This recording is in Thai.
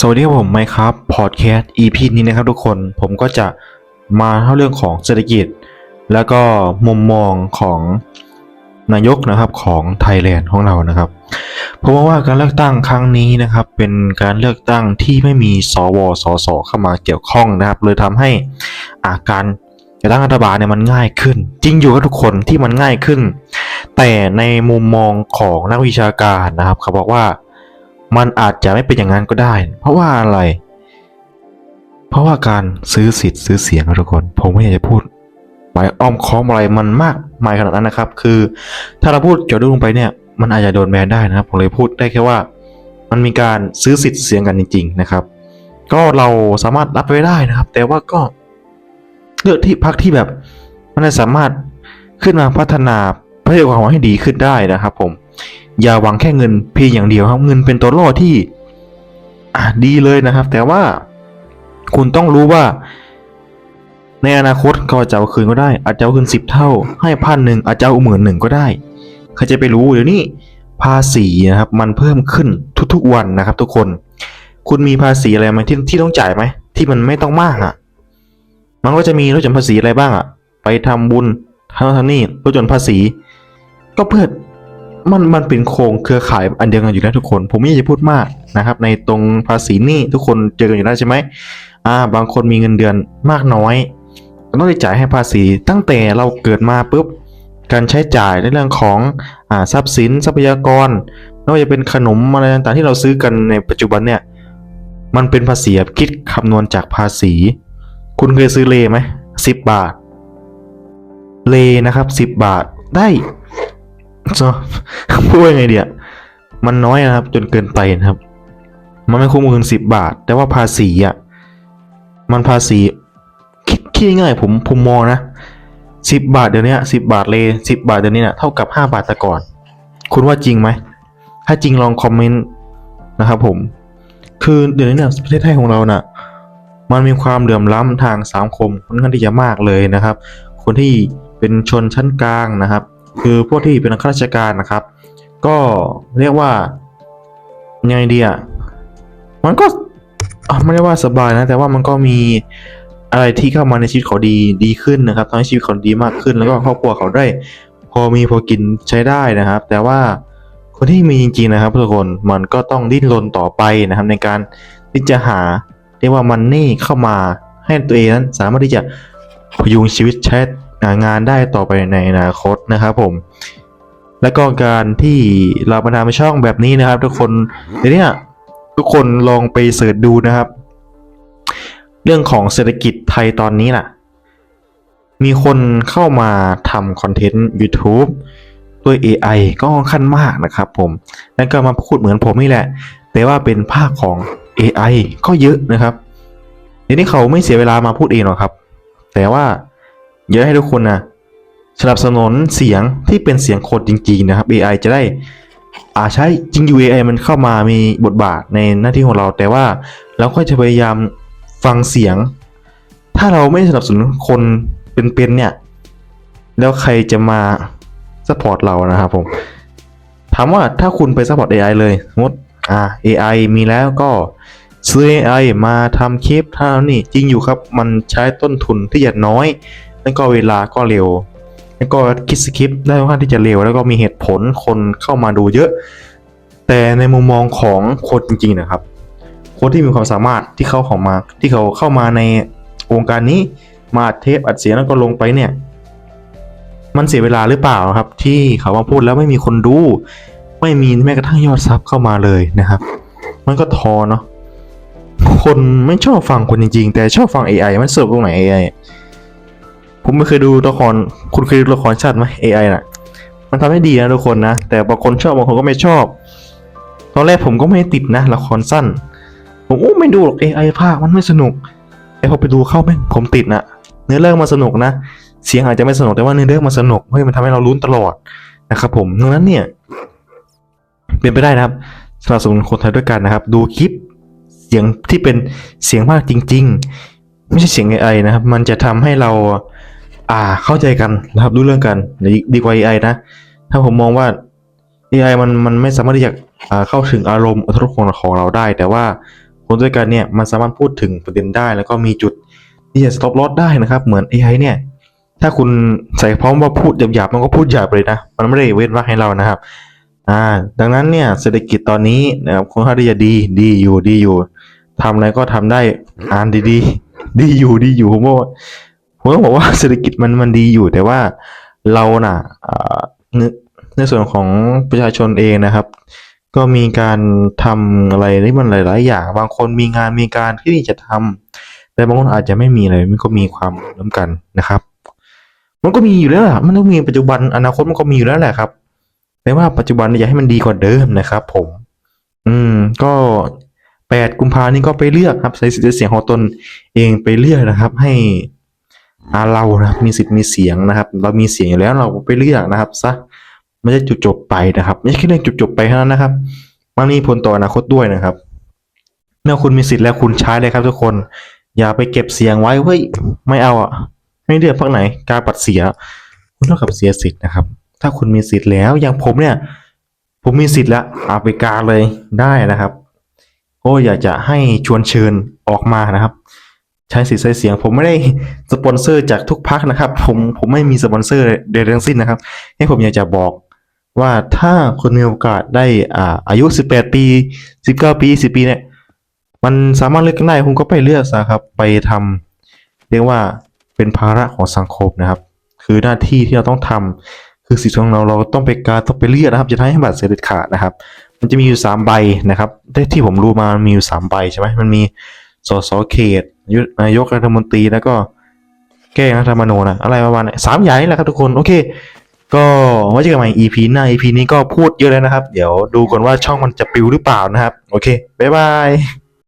สวัสดีครับผมไมค์ครับพอดแคสต์ EP นี้นะครับทุกคนผมก็จะมาเล่าเรื่องของเศรษฐกิจ แล้วก็มุมมองของนายกนะครับของไทยแลนด์ของเรานะครับผมมองว่าการเลือกตั้งครั้งนี้นะครับ เป็นการเลือกตั้งที่ไม่มีสวสสเข้ามาเกี่ยวข้องนะครับ เลยทำให้อาการจัดตั้งรัฐบาลเนี่ยมันง่ายขึ้น จริงอยู่ครับทุกคนที่มันง่ายขึ้น แต่ในมุมมองของนักวิชาการนะครับเขาบอกว่า มันอาจจะไม่เป็นอย่างนั้นก็ได้ เพราะว่าอะไร เพราะว่าการซื้อสิทธิ์ซื้อเสียงนะทุกคน ผมไม่อยากจะพูดหมายอ้อมค้อมอะไรมันมากมายขนาดนั้นนะครับ คือ ถ้าเราพูดเจาะลึกลงไปเนี่ย มันอาจจะโดนแบนได้นะครับ ผมเลยพูดได้แค่ว่า มันมีการซื้อสิทธิ์เสียงกันจริง ๆ นะครับ ก็เราสามารถรับไว้ได้นะครับ แต่ว่าก็เลือกที่พักที่แบบ มันสามารถขึ้นมาพัฒนาประเทศของเราให้ดีขึ้นได้นะครับ ผม อย่าหวังแค่เงินเพียงอย่างเดียวครับ เงินเป็นตัวล่อที่อะดีเลยนะครับ แต่ว่าคุณต้องรู้ว่า ในอนาคตก็จะเอาคืนก็ได้ อาจจะเอาคืนสิบเท่า ให้พันหนึ่งอาจจะเอาหมื่นหนึ่งก็ได้ใครจะไปรู้เดี๋ยวนี้ภาษีนะครับ มันเพิ่มขึ้นทุกๆวันนะครับ ทุกคน คุณมีภาษีอะไรไหมที่ที่ต้องจ่ายไหมที่มันไม่ต้องมากอะ มันก็จะมีลดหย่อนภาษีอะไรบ้างอะ ไปทำบุญทำนั่นทำนี่ลดหย่อนภาษี ก็เพื่อ มันมันเป็นโครงเครือข่ายอันเดียวกันอยู่แล้วทุกคน ผมไม่อยากจะพูดมากนะครับ ในตรงภาษีนี่ทุกคนเจอกันอยู่แล้วใช่ไหมอ่า บางคนมีเงินเดือนมากน้อยก็ต้องได้จ่ายให้ภาษี ตั้งแต่เราเกิดมาปุ๊บการใช้จ่ายในเรื่องของอ่าทรัพย์สินทรัพยากรไม่ว่าจะเป็นขนมอะไรต่างๆที่เราซื้อกันในปัจจุบันเนี่ยมันเป็นภาษีคิดคำนวณจากภาษี คุณเคยซื้อเลไหมสิบบาท เลนะครับสิบบาทได้ จะพูดว่าไงเดียมันน้อยนะครับ จนเกินไปนะครับ มันไม่คุ้มเงินสิบบาท แต่ว่าภาษีอะมันภาษีคิดคิดง่ายผมผมมองนะสิบบาทเดี๋ยวนี้สิบบาทเลยสิบบาทเดี๋ยวนี้เนะ่ะเท่ากับห้าบาทแต่ก่อน คุณว่าจริงไหม ถ้าจริงลองคอมเมนต์นะครับผม คือเดี๋ยวนี้เนี่ยประเทศไทยของเราน่ะ มันมีความเหลื่อมล้ำทางสังคมค่อนข้างที่จะมากเลยนะครับ คนที่เป็นชนชั้นกลางนะครับ คือพวกที่เป็นข้าราชการนะครับ ก็เรียกว่ายังไงดีอะมันก็ไม่ได้ว่าสบายนะ แต่ว่ามันก็มีอะไรที่เข้ามาในชีวิตเขาดีดีขึ้นนะครับทำให้ชีวิตเขาดีมากขึ้น แล้วก็ครอบครัวเขาได้ พอมีพอกินใช้ได้นะครับ แต่ว่าคนที่มีจริงๆนะครับทุกคนมันก็ต้องดิ้นรนต่อไปนะครับ ในการที่จะหาเรียกว่ามันนี่เข้ามาให้ตัวเองนั้นสามารถที่จะพยุงชีวิตใช้ งานได้ต่อไปในอนาคตนะครับผม แล้วก็การที่เรามาทำช่องแบบนี้นะครับ ทุกคนเดี๋ยวนี้ทุกคนลองไปเสิร์ชดูนะครับ เรื่องของเศรษฐกิจไทยตอนนี้น่ะ มีคนเข้ามาทำคอนเทนต์ YouTube ด้วย AI ก็ค่อนข้างมากนะครับผมแล้วก็มาพูดเหมือนผมนี่แหละ แต่ว่าเป็นภาคของ AI ก็เยอะนะครับเดี๋ยวนี้เขาไม่เสียเวลามาพูดเองหรอกครับ แต่ว่า อยากให้ทุกคนนะสนับสนุนเสียงที่เป็นเสียงคนจริงๆนะครับ AI จะได้อาใช้จริงอยู่ AI มันเข้ามามีบทบาทในหน้าที่ของเรา แต่ว่าเราก็จะพยายามฟังเสียง ถ้าเราไม่สนับสนุนคนเป็นๆเนี่ย แล้วใครจะมาสปอร์ตเรานะครับผมถามว่าถ้าคุณไปสปอร์ต AI เลยสมมติอ่า AI มีแล้วก็ซื้อ AI มาทำคลิปเท่านนี่จริงอยู่ครับ มันใช้ต้นทุนที่จะน้อย แล้วก็เวลาก็เร็ว แล้วก็คิดสคริปต์ได้ค่อนข้างที่จะเร็ว แล้วก็มีเหตุผลคนเข้ามาดูเยอะ แต่ในมุมมองของคนจริงๆนะครับ คนที่มีความสามารถที่เขาเของมาที่เขาเข้ามาในวงการนี้มาอัดเทปอัดเสียงแล้วก็ลงไปเนี่ย มันเสียเวลาหรือเปล่าครับ ที่เขามาพูดแล้วไม่มีคนดู ไม่มีแม้กระทั่งยอดซับเข้ามาเลยนะครับ มันก็ท้อเนาะคนไม่ชอบฟังคนจริงๆ แต่ชอบฟัง AI มันเสิร์ฟตรงไหน AI ผมไม่เคยดูละครคุณเคยดูละครชาติไหม AI น่ะ มันทำให้ดีนะทุกคนนะ แต่บางคนชอบบางคนก็ไม่ชอบ ตอนแรกผมก็ไม่ติดนะ ละครสั้น ผมโอ้ไม่ดูหรอก AI ภาคมันไม่สนุก แต่พอไปดูเข้าแม่งผมติดนะเนื้อเรื่องมันสนุกนะ เสียงอาจจะไม่สนุกแต่ว่าเนื้อเรื่องมันสนุก เฮ้ยมันทำให้เราลุ้นตลอดนะครับผมดังนั้นเนี่ย เป็นไปได้นะครับสนับสนุนคนไทยด้วยกันนะครับ ดูคลิปเสียงที่เป็นเสียงภาคจริง ๆ ไม่ใช่เสียง AI นะครับ มันจะทำให้เรา อ่า เข้าใจกันนะครับรู้เรื่องกันดีดีกว่า AI นะ ถ้าผมมองว่า AI มันมันไม่สามารถที่จะเข้าถึงอารมณ์อรรถรสของของเราได้ แต่ว่าคนด้วยกันเนี่ยมันสามารถพูดถึงประเด็นได้ แล้วก็มีจุดที่จะ stop loss ได้นะครับ เหมือน AI เนี่ย ถ้าคุณใส่พร้อมว่าพูดหยาบๆมันก็พูดหยาบเลยนะ มันไม่ได้เว้นวรรคให้เรานะครับ อ่า ดังนั้นเนี่ยเศรษฐกิจตอนนี้นะครับคนข้าที่จะดีดีอยู่ดีอยู่ทำอะไรก็ทำได้อ่านดีๆ ดีอยู่ดีอยู่ผมว่า ผมต้องบอกว่าเศรษฐกิจมันมันดีอยู่ แต่ว่าเราน่ะในส่วนของประชาชนเองนะครับ ก็มีการทำอะไรที่มันหลาย ๆ อย่าง บางคนมีงานมีการที่จะทำแต่บางคนอาจจะไม่มีเลยมันก็มีความล้ำกันนะครับ มันก็มีอยู่แล้วมันต้องมีปัจจุบันอนาคตมันก็มีอยู่แล้วแหละครับแต่ว่าปัจจุบันอยากให้มันดีกว่าเดิมนะครับ ผม อืม ก็แปดกุมภานี่ก็ไปเลือกครับใช้สิทธิเสียงของตนเองไปเลือกนะครับ ให้ อาเรานะครับมีสิทธิ์มีเสียงนะครับ เรามีเสียงอยู่แล้วเราไปเลือกนะครับซะไม่ใช่จุดจบไปนะครับ ไม่ใช่แค่เรื่องจุดจบไปเท่านั้นนะครับ มันมีผลต่ออนาคตด้วยนะครับเมื่อคุณมีสิทธิ์แล้วคุณใช้เลยครับทุกคน อย่าไปเก็บเสียงไว้เฮ้ยไม่เอาอะไม่เลือกพรรคไหนการปัดเสีย คุณเท่ากับเสียสิทธิ์นะครับ ถ้าคุณมีสิทธิ์แล้วอย่างผมเนี่ย ผมมีสิทธิ์แล้วเอาไปกาเลยได้นะครับโอ้อยากจะให้ชวนเชิญออกมานะครับ ใช้สิทธิ์ใช้เสียง ผมไม่ได้สปอนเซอร์จากทุกพักนะครับ ผมผมไม่มีสปอนเซอร์ใดทั้งสิ้นนะครับ ให้ผมอยากจะบอกว่าถ้าคุณมีโอกาสได้อ่าอายุ 18 ปี 19 ปี 10 ปีเนี่ย มันสามารถเลือกได้คุณก็ไปเลือกซะครับ ไปทำเรียกว่าเป็นภาระของสังคมนะครับ คือหน้าที่ที่เราต้องทำคือสิทธิของเราเราต้องไปการต้องไปเลือกนะครับ จะทำให้บัตรเสียเด็ดขาดนะครับ มันจะมีอยู่สามใบนะครับได้ที่ผมรู้มามันมีอยู่สามใบใช่ไหมมันมี สสเขตยุนายกรัฐมนตรีแล้วก็แก้รัฐธรรมนูญนะอะไรประมาณนี้สามอย่างนี่แหละครับทุกคนโอเค ก็ไว้เจอกันใหม่ EP หน้า EP นี้ก็พูดเยอะแล้วนะครับ เดี๋ยวดูก่อนว่าช่องมันจะปิวหรือเปล่านะครับ โอเคบ๊ายบาย